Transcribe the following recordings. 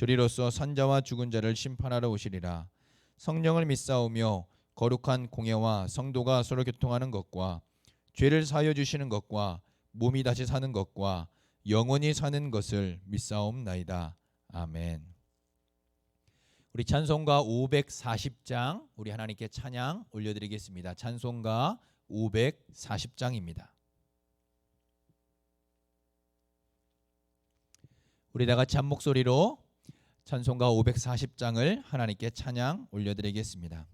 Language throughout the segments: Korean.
저리로서 산자와 죽은 자를 심판하러 오시리라 성령을 믿사오며 거룩한 공예와 성도가 서로 교통하는 것과 죄를 사하여 주시는 것과 몸이 다시 사는 것과 영원히 사는 것을 믿사옵나이다 아멘. 우리 찬송가 540장 우리 하나님께 찬양 올려드리겠습니다. 찬송가 540장입니다. 우리 다 같이 한 목소리로 찬송가 540장을 하나님께 찬양 올려드리겠습니다.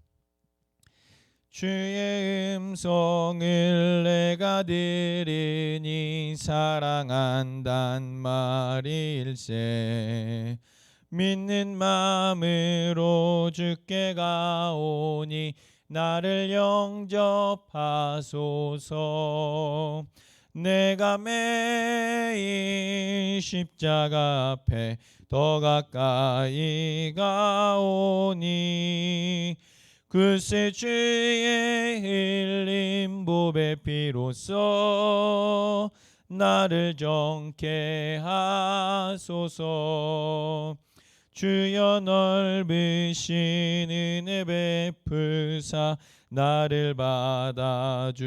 주의 음성을 내가 들으니 사랑한단 말일세 믿는 마음으로 주께 가오니 나를 영접하소서 내가 매일 십자가 앞에 더 가까이 가오니 글쎄 주의 흘린 보배 피로써 나를 정케 하소서. 주여 넓으신 은혜 베푸사 나를 받아주시고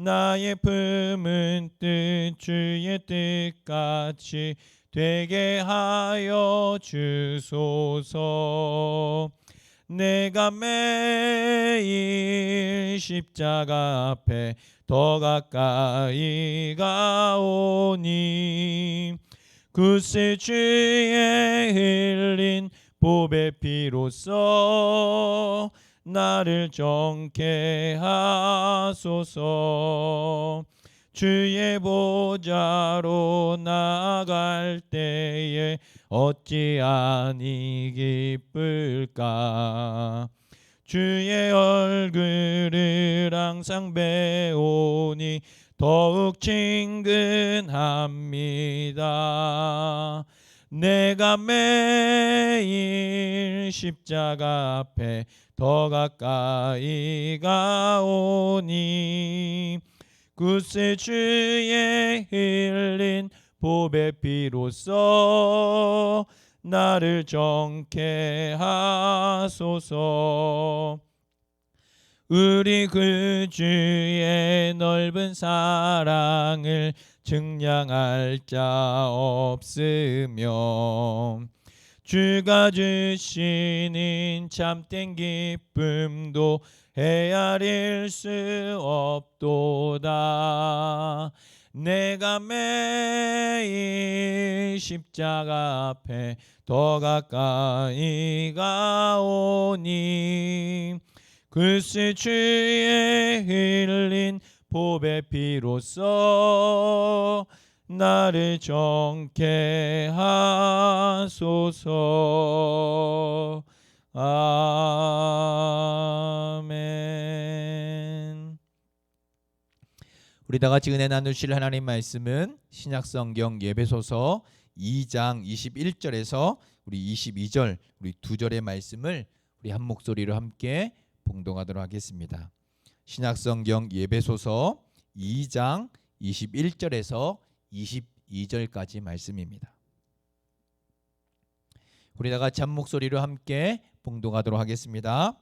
나의 품은 뜻 주의 뜻같이 되게 하여 주소서. 내가 매일 십자가 앞에 더 가까이 가오니 그새 주의 흘린 보배 피로써 나를 정케 하소서 주의 보좌로 나갈 때에 어찌하니 기쁠까 주의 얼굴을 항상 배우니 더욱 친근합니다. 내가 매일 십자가 앞에 더 가까이 가오니 구세 주의 흘린 보배 피로써 나를 정케 하소서. 우리 그 주의 넓은 사랑을 증량할 자 없으며 주가 주시는 참된 기쁨도 헤아릴 수 없도다. 내가 매일 십자가 앞에 더 가까이 가오니 글쎄 주의 흘린 보배 피로써 나를 정케 하소서 아멘 우리 다 같이 은혜 나누실 하나님 말씀은 신약성경 예배소서 2장 21절에서 우리 22절 우리 두 절의 말씀을 우리 한 목소리로 함께 봉동하도록 하겠습니다. 신약성경 예배소서 2장 21절에서 22절까지 말씀입니다. 우리 다 같이 한 목소리로 함께 봉동하도록 하겠습니다.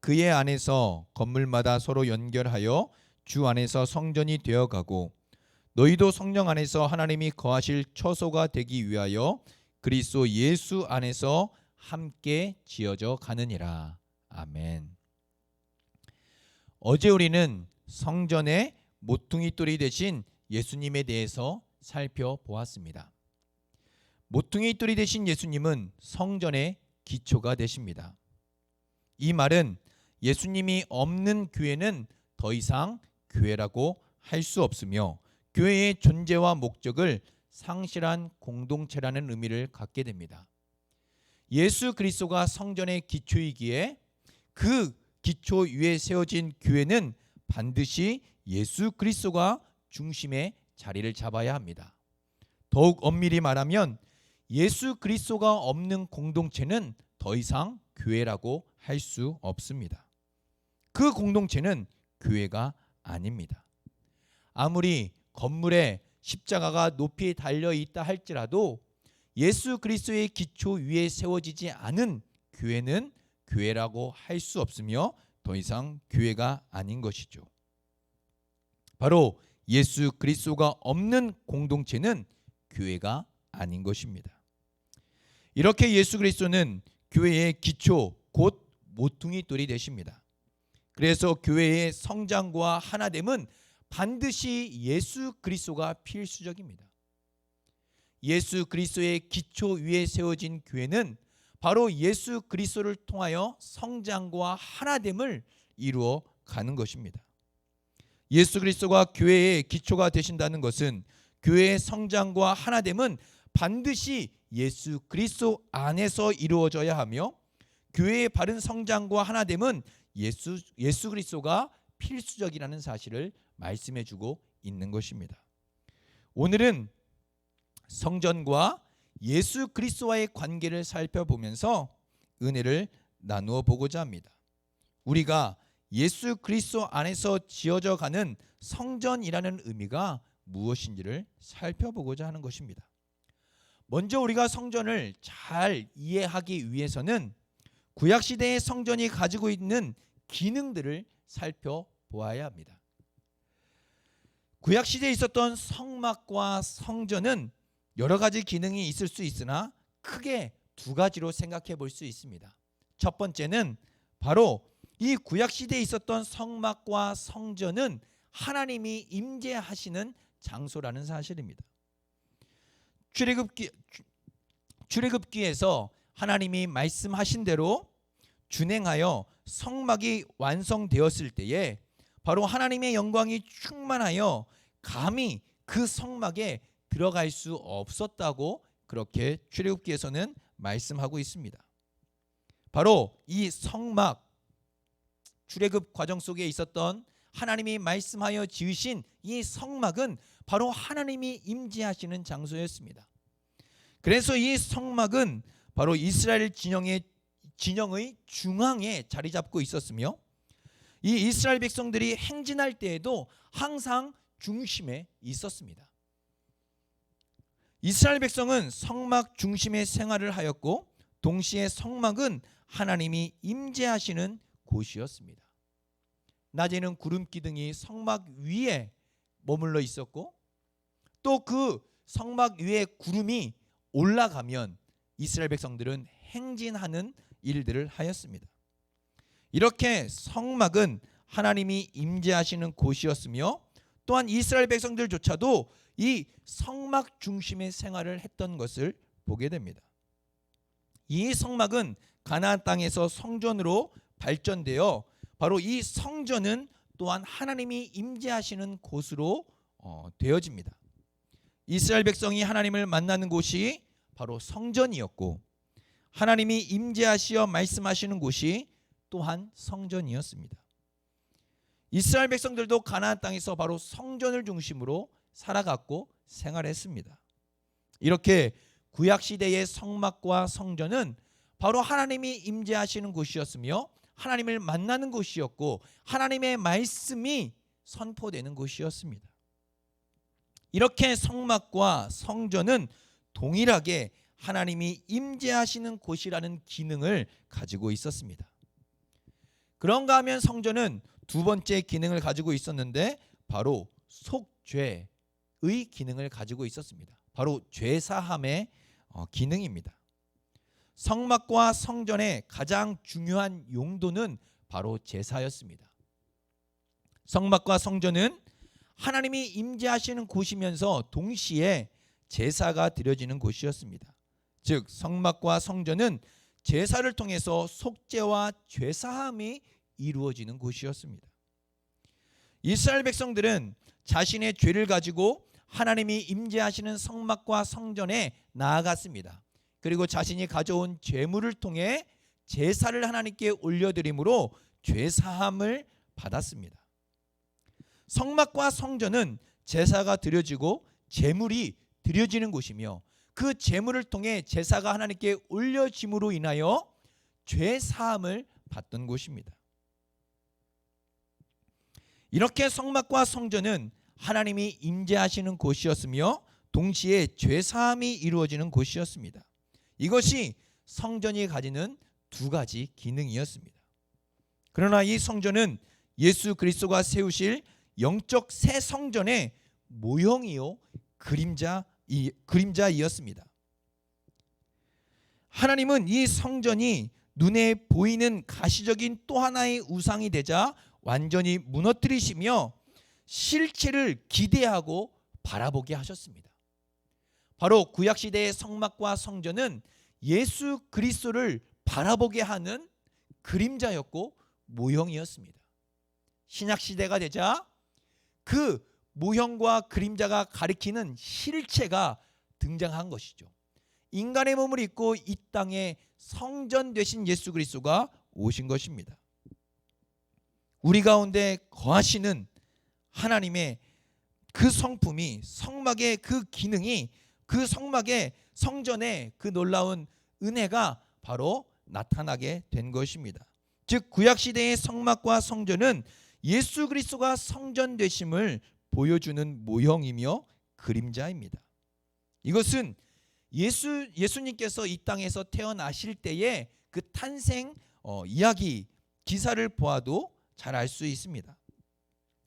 그의 안에서 건물마다 서로 연결하여 주 안에서 성전이 되어 가고 너희도 성령 안에서 하나님이 거하실 처소가 되기 위하여 그리스도 예수 안에서 함께 지어져 가느니라. 아멘. 어제 우리는 성전의 모퉁이 돌이 되신 예수님에 대해서 살펴보았습니다. 모퉁이 돌이 되신 예수님은 성전의 기초가 되십니다. 이 말은 예수님이 없는 교회는 더 이상 교회라고 할 수 없으며 교회의 존재와 목적을 상실한 공동체라는 의미를 갖게 됩니다. 예수 그리스도가 성전의 기초이기에 그 기초 위에 세워진 교회는 반드시 예수 그리스도가 중심에 자리를 잡아야 합니다. 더욱 엄밀히 말하면 예수 그리스도가 없는 공동체는 더 이상 교회라고 할 수 없습니다. 그 공동체는 교회가 아닙니다. 아무리 건물에 십자가가 높이 달려 있다 할지라도 예수 그리스도의 기초 위에 세워지지 않은 교회는 교회라고 할 수 없으며 더 이상 교회가 아닌 것이죠. 바로 예수 그리스도가 없는 공동체는 교회가 아닌 것입니다. 이렇게 예수 그리스도는 교회의 기초 곧 모퉁이 돌이 되십니다. 그래서 교회의 성장과 하나됨은 반드시 예수 그리스도가 필수적입니다. 예수 그리스도의 기초 위에 세워진 교회는 바로 예수 그리스도를 통하여 성장과 하나됨을 이루어 가는 것입니다. 예수 그리스도가 교회의 기초가 되신다는 것은 교회의 성장과 하나됨은 반드시 예수 그리스도 안에서 이루어져야 하며 교회의 바른 성장과 하나됨은 예수 예수 그리스도가 필수적이라는 사실을 말씀해 주고 있는 것입니다. 오늘은 성전과 예수 그리스도와의 관계를 살펴보면서 은혜를 나누어 보고자 합니다. 우리가 예수 그리스도 안에서 지어져 가는 성전이라는 의미가 무엇인지를 살펴보고자 하는 것입니다. 먼저 우리가 성전을 잘 이해하기 위해서는 구약 시대의 성전이 가지고 있는 기능들을 살펴보아야 합니다. 구약 시대에 있었던 성막과 성전은 여러 가지 기능이 있을 수 있으나 크게 두 가지로 생각해 볼 수 있습니다. 첫 번째는 바로 이 구약 시대에 있었던 성막과 성전은 하나님이 임재하시는 장소라는 사실입니다. 출애굽기 출애굽기에서 하나님이 말씀하신 대로 준행하여 성막이 완성되었을 때에 바로 하나님의 영광이 충만하여 감히 그 성막에 들어갈 수 없었다고 그렇게 출애굽기에서는 말씀하고 있습니다. 바로 이 성막 출애굽 과정 속에 있었던 하나님이 말씀하여 지으신 이 성막은 바로 하나님이 임재하시는 장소였습니다. 그래서 이 성막은 바로 이스라엘 진영의 진영의 중앙에 자리 잡고 있었으며 이 이스라엘 백성들이 행진할 때에도 항상 중심에 있었습니다. 이스라엘 백성은 성막 중심의 생활을 하였고 동시에 성막은 하나님이 임재하시는 곳이었습니다. 낮에는 구름 기둥이 성막 위에 머물러 있었고 또 그 성막 위에 구름이 올라가면 이스라엘 백성들은 행진하는 일들을 하였습니다. 이렇게 성막은 하나님이 임재하시는 곳이었으며 또한 이스라엘 백성들조차도 이 성막 중심의 생활을 했던 것을 보게 됩니다. 이 성막은 가나안 땅에서 성전으로 발전되어 바로 이 성전은 또한 하나님이 임재하시는 곳으로 어, 되어집니다. 이스라엘 백성이 하나님을 만나는 곳이 바로 성전이었고 하나님이 임재하시어 말씀하시는 곳이 또한 성전이었습니다. 이스라엘 백성들도 가나안 땅에서 바로 성전을 중심으로 살아갔고 생활했습니다. 이렇게 구약 시대의 성막과 성전은 바로 하나님이 임재하시는 곳이었으며 하나님을 만나는 곳이었고 하나님의 말씀이 선포되는 곳이었습니다. 이렇게 성막과 성전은 동일하게 하나님이 임재하시는 곳이라는 기능을 가지고 있었습니다. 그런가 하면 성전은 두 번째 기능을 가지고 있었는데 바로 속죄 의 기능을 가지고 있었습니다. 바로 죄 사함의 어, 기능입니다. 성막과 성전의 가장 중요한 용도는 바로 제사였습니다. 성막과 성전은 하나님이 임재하시는 곳이면서 동시에 제사가 드려지는 곳이었습니다. 즉 성막과 성전은 제사를 통해서 속죄와 죄사함이 이루어지는 곳이었습니다. 이스라엘 백성들은 자신의 죄를 가지고 하나님이 임재하시는 성막과 성전에 나아갔습니다. 그리고 자신이 가져온 제물을 통해 제사를 하나님께 올려드림으로 죄 사함을 받았습니다. 성막과 성전은 제사가 드려지고 제물이 드려지는 곳이며 그 제물을 통해 제사가 하나님께 올려짐으로 인하여 죄 사함을 받던 곳입니다. 이렇게 성막과 성전은 하나님이 임재하시는 곳이었으며 동시에 죄 사함이 이루어지는 곳이었습니다. 이것이 성전이 가지는 두 가지 기능이었습니다. 그러나 이 성전은 예수 그리스도가 세우실 영적 새 성전의 모형이요 그림자 이 그림자이었습니다. 하나님은 이 성전이 눈에 보이는 가시적인 또 하나의 우상이 되자 완전히 무너뜨리시며 실체를 기대하고 바라보게 하셨습니다. 바로 구약 시대의 성막과 성전은 예수 그리스도를 바라보게 하는 그림자였고 모형이었습니다. 신약 시대가 되자 그 모형과 그림자가 가리키는 실체가 등장한 것이죠. 인간의 몸을 입고 이 땅에 성전 되신 예수 그리스도가 오신 것입니다. 우리 가운데 거하시는 하나님의 그 성품이 성막의 그 기능이 그 성막의 성전의 그 놀라운 은혜가 바로 나타나게 된 것입니다. 즉 구약 시대의 성막과 성전은 예수 그리스도가 성전 되심을 보여주는 모형이며 그림자입니다. 이것은 예수 예수님께서 이 땅에서 태어나실 때의 그 탄생 어, 이야기 기사를 보아도 잘 알 수 있습니다.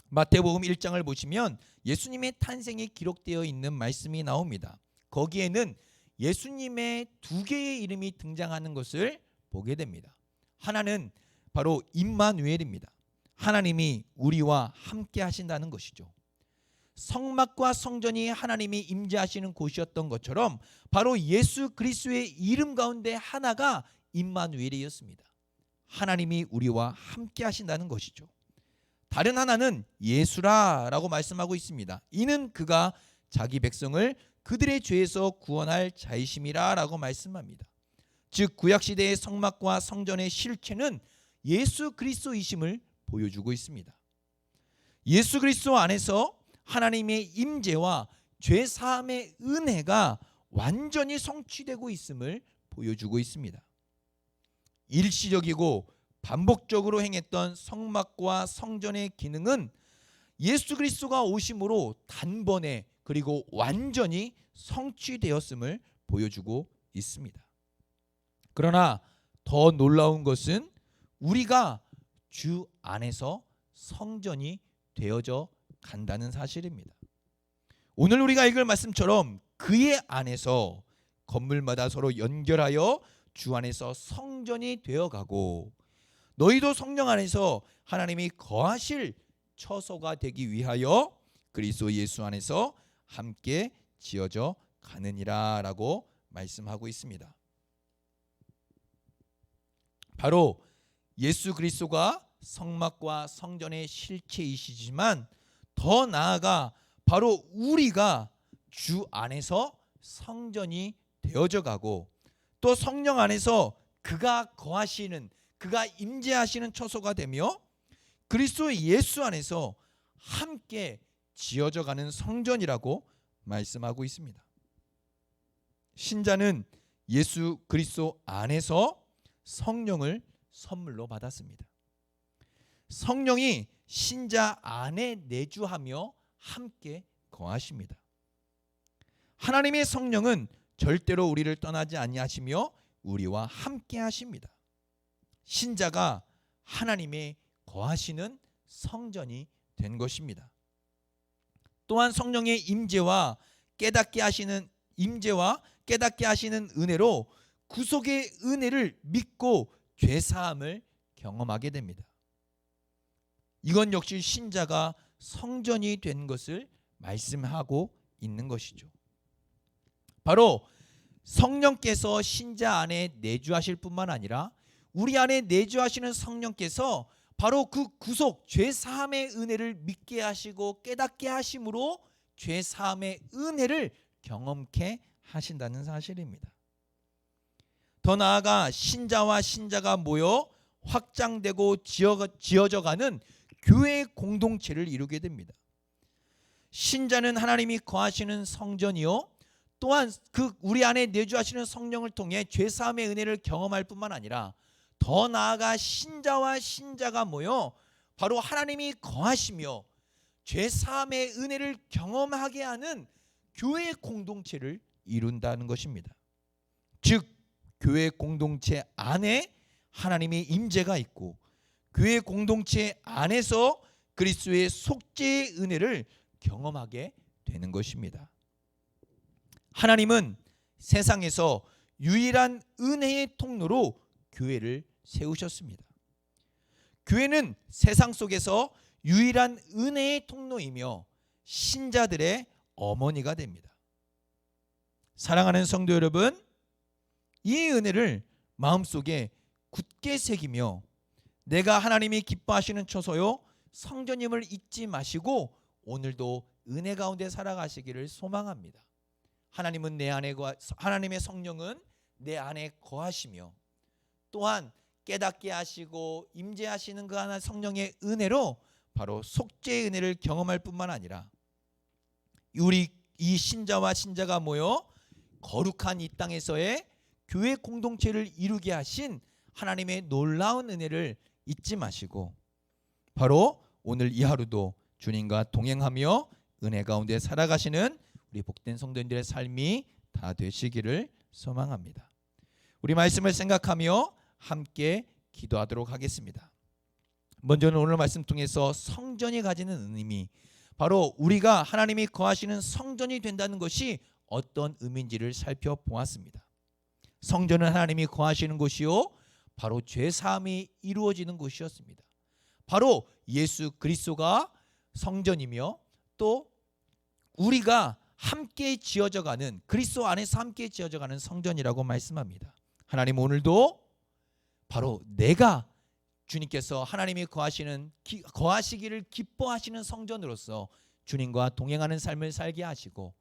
마태복음 1장을 보시면 예수님의 탄생이 기록되어 있는 말씀이 나옵니다. 거기에는 예수님의 두 개의 이름이 등장하는 것을 보게 됩니다. 하나는 바로 임마누엘입니다. 하나님이 우리와 함께 하신다는 것이죠. 성막과 성전이 하나님이 임재하시는 곳이었던 것처럼 바로 예수 그리스도의 이름 가운데 하나가 임마누엘이었습니다. 하나님이 우리와 함께 하신다는 것이죠. 다른 하나는 예수라라고 말씀하고 있습니다. 이는 그가 자기 백성을 그들의 죄에서 구원할 자이심이라라고 말씀합니다. 즉 구약 시대의 성막과 성전의 실체는 예수 그리스도이심을 보여주고 있습니다. 예수 그리스도 안에서 하나님의 임재와 죄 사함의 은혜가 완전히 성취되고 있음을 보여주고 있습니다. 일시적이고 반복적으로 행했던 성막과 성전의 기능은 예수 그리스도가 오심으로 단번에 그리고 완전히 성취되었음을 보여주고 있습니다. 그러나 더 놀라운 것은 우리가 주 안에서 성전이 되어져 간다는 사실입니다. 오늘 우리가 읽을 말씀처럼 그의 안에서 건물마다 서로 연결하여 주 안에서 성전이 되어 가고 너희도 성령 안에서 하나님이 거하실 처소가 되기 위하여 그리스도 예수 안에서 함께 지어져 가느니라라고 말씀하고 있습니다. 바로 예수 그리스도가 성막과 성전의 실체이시지만 더 나아가 바로 우리가 주 안에서 성전이 되어져 가고 또 성령 안에서 그가 거하시는 그가 임재하시는 처소가 되며 그리스도 예수 안에서 함께 지어져 가는 성전이라고 말씀하고 있습니다. 신자는 예수 그리스도 안에서 성령을 선물로 받았습니다. 성령이 신자 안에 내주하며 함께 거하십니다. 하나님의 성령은 절대로 우리를 떠나지 아니하시며 우리와 함께 하십니다. 신자가 하나님의 거하시는 성전이 된 것입니다. 또한 성령의 임재와 깨닫게 하시는 임재와 깨닫게 하시는 은혜로 구속의 은혜를 믿고 죄 사함을 경험하게 됩니다. 이건 역시 신자가 성전이 된 것을 말씀하고 있는 것이죠. 바로 성령께서 신자 안에 내주하실 뿐만 아니라 우리 안에 내주하시는 성령께서 바로 그 구속 죄 사함의 은혜를 믿게 하시고 깨닫게 하심으로 죄 사함의 은혜를 경험케 하신다는 사실입니다. 더 나아가 신자와 신자가 모여 확장되고 지어져 가는 교회 공동체를 이루게 됩니다. 신자는 하나님이 거하시는 성전이요 또한 그 우리 안에 내주하시는 성령을 통해 죄 사함의 은혜를 경험할 뿐만 아니라 더 나아가 신자와 신자가 모여 바로 하나님이 거하시며 죄 사함의 은혜를 경험하게 하는 교회 공동체를 이룬다는 것입니다. 즉 교회 공동체 안에 하나님의 임재가 있고 교회 공동체 안에서 그리스도의 속죄의 은혜를 경험하게 되는 것입니다. 하나님은 세상에서 유일한 은혜의 통로로 교회를 세우셨습니다. 교회는 세상 속에서 유일한 은혜의 통로이며 신자들의 어머니가 됩니다. 사랑하는 성도 여러분, 이 은혜를 마음속에 굳게 새기며 내가 하나님이 기뻐하시는 처소요 성전임을 잊지 마시고 오늘도 은혜 가운데 살아가시기를 소망합니다. 하나님은 내 안에 거 하나님의 성령은 내 안에 거하시며 또한 깨닫게 하시고 임재하시는 그 하나 성령의 은혜로 바로 속죄의 은혜를 경험할 뿐만 아니라 우리 이 신자와 신자가 모여 거룩한 이 땅에서의 교회 공동체를 이루게 하신 하나님의 놀라운 은혜를 잊지 마시고 바로 오늘 이 하루도 주님과 동행하며 은혜 가운데 살아가시는 우리 복된 성도님들의 삶이 다 되시기를 소망합니다. 우리 말씀을 생각하며 함께 기도하도록 하겠습니다. 먼저는 오늘 말씀 통해서 성전이 가지는 의미 바로 우리가 하나님이 거하시는 성전이 된다는 것이 어떤 의미인지를 살펴보았습니다. 성전은 하나님이 거하시는 곳이요 바로 죄 사함이 이루어지는 곳이었습니다. 바로 예수 그리스도가 성전이며 또 우리가 함께 지어져 가는 그리스도 안에서 함께 지어져 가는 성전이라고 말씀합니다. 하나님 오늘도 바로 내가 주님께서 하나님이 거하시는 기, 거하시기를 기뻐하시는 성전으로서 주님과 동행하는 삶을 살게 하시고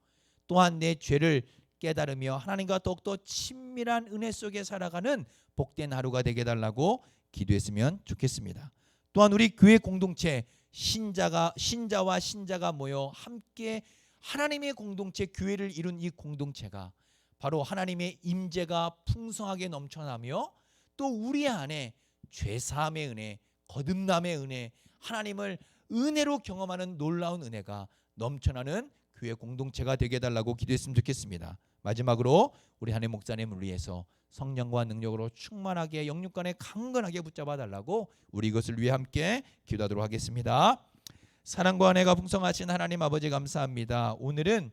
또한 내 죄를 깨달으며 하나님과 더욱더 친밀한 은혜 속에 살아가는 복된 하루가 되게 달라고 기도했으면 좋겠습니다. 또한 우리 교회 공동체 신자가 신자와 신자가 모여 함께 하나님의 공동체 교회를 이룬 이 공동체가 바로 하나님의 임재가 풍성하게 넘쳐나며 또 우리 안에 죄 사함의 은혜, 거듭남의 은혜, 하나님을 은혜로 경험하는 놀라운 은혜가 넘쳐나는 교회 공동체가 되게 달라고 기도했으면 좋겠습니다. 마지막으로 우리 한해 목사님을 위해서 성령과 능력으로 충만하게 영육간에 강건하게 붙잡아 달라고 우리 이것을 위해 함께 기도하도록 하겠습니다. 사랑과 은혜가 풍성하신 하나님 아버지 감사합니다. 오늘은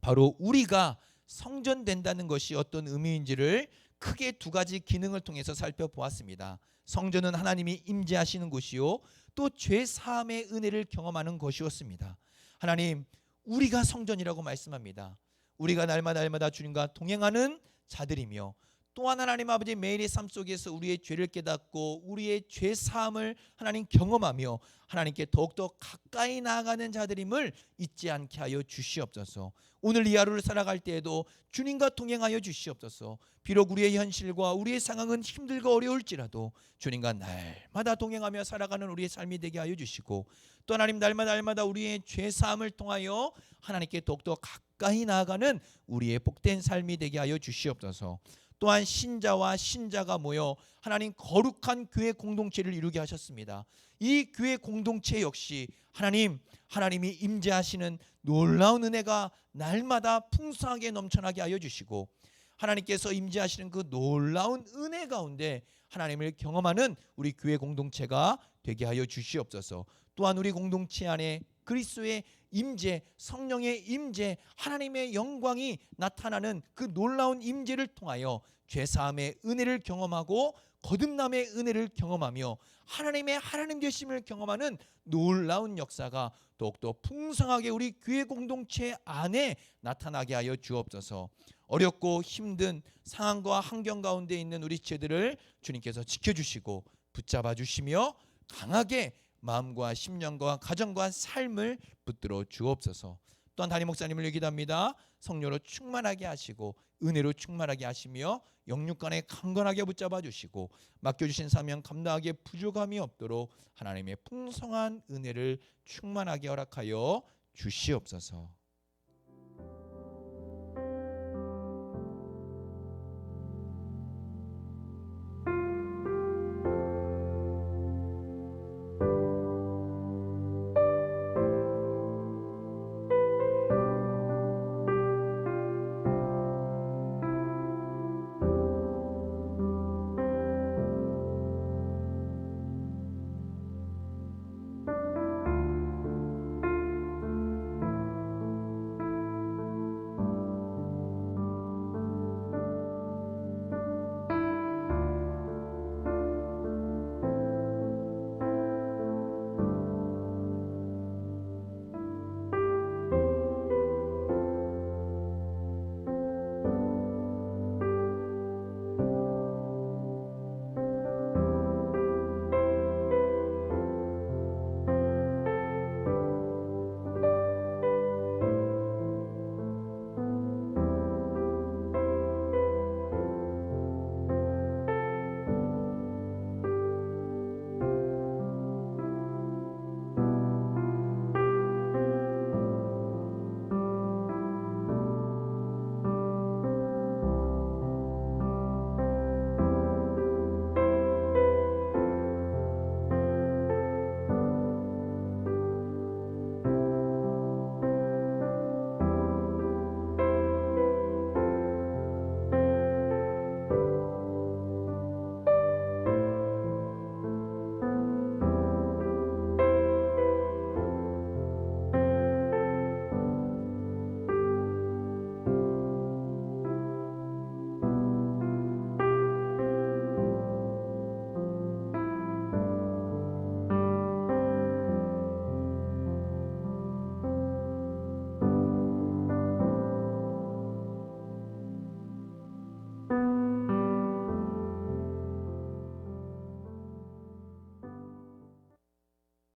바로 우리가 성전된다는 것이 어떤 의미인지를 크게 두 가지 기능을 통해서 살펴보았습니다. 성전은 하나님이 임재하시는 곳이요 또 죄 사함의 은혜를 경험하는 것이었습니다. 하나님 우리가 성전이라고 말씀합니다. 우리가 날마다 날마다 주님과 동행하는 자들이며 또한 하나님 아버지 매일의 삶 속에서 우리의 죄를 깨닫고 우리의 죄 사함을 하나님 경험하며 하나님께 더욱더 가까이 나아가는 자들임을 잊지 않게 하여 주시옵소서. 오늘 이 하루를 살아갈 때에도 주님과 동행하여 주시옵소서. 비록 우리의 현실과 우리의 상황은 힘들고 어려울지라도 주님과 날마다 동행하며 살아가는 우리의 삶이 되게 하여 주시고 또 하나님 날마다 날마다 우리의 죄 사함을 통하여 하나님께 더욱더 가까이 나아가는 우리의 복된 삶이 되게 하여 주시옵소서. 또한 신자와 신자가 모여 하나님 거룩한 교회 공동체를 이루게 하셨습니다. 이 교회 공동체 역시 하나님 하나님이 임재하시는 놀라운 은혜가 날마다 풍성하게 넘쳐나게 하여 주시고 하나님께서 임재하시는 그 놀라운 은혜 가운데 하나님을 경험하는 우리 교회 공동체가 되게 하여 주시옵소서. 또한 우리 공동체 안에 그리스도의 임재, 성령의 임재, 하나님의 영광이 나타나는 그 놀라운 임재를 통하여 죄 사함의 은혜를 경험하고 거듭남의 은혜를 경험하며 하나님의 하나님 되심을 경험하는 놀라운 역사가 더욱더 풍성하게 우리 교회 공동체 안에 나타나게 하여 주옵소서. 어렵고 힘든 상황과 환경 가운데 있는 우리 죄들을 주님께서 지켜주시고 붙잡아 주시며 강하게 마음과 심령과 가정과 삶을 붙들어 주옵소서. 또한 담임 목사님을 기도합니다. 성령으로 충만하게 하시고 은혜로 충만하게 하시며 영육간에 강건하게 붙잡아 주시고 맡겨 주신 사명 감당하기에 부족함이 없도록 하나님의 풍성한 은혜를 충만하게 허락하여 주시옵소서.